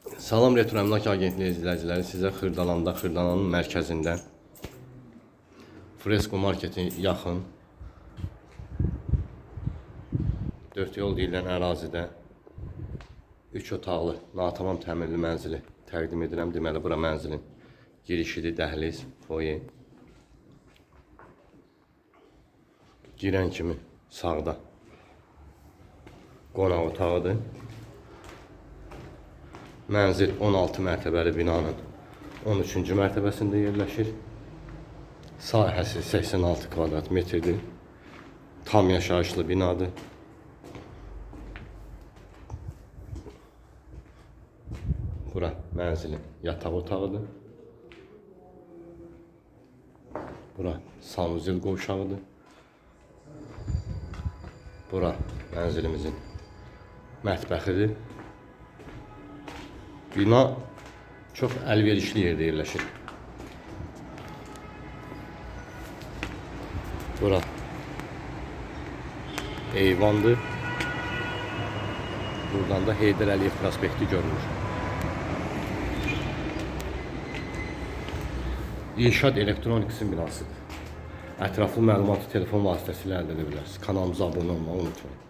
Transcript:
Salam Retro Əmlak Agentliyi izləyiciləri sizə Xırdalanda, Xırdalanın mərkəzində Fresco marketi yaxın 4 yol deyilən ərazidə 3 otaqlı, natamam təmirli mənzili təqdim edirəm. Deməli, bura mənzilin girişidir, dəhliz, foye. Girən kimi sağda qonaq otağıdır. Mənzil 16 mərtəbəli binanın 13-cü mərtəbəsində yerləşir. Sahəsi 86 kvadrat metrdir. Tam yaşayışlı binadır. Bura mənzilin yataq otağıdır. Bura sanuzel qovşağıdır. Bura mənzilimizin mətbəxidir. Bina çox əlverişli yerdə yerləşir. Bura eyvandır. Buradan da Heydər Əliyev prospekti görünür. İnşaat elektroniksin binasıdır. Ətraflı məlumatı telefon vasitəsilə əldə edə bilərsiniz. Kanalımıza abunə olmağı unutmayın.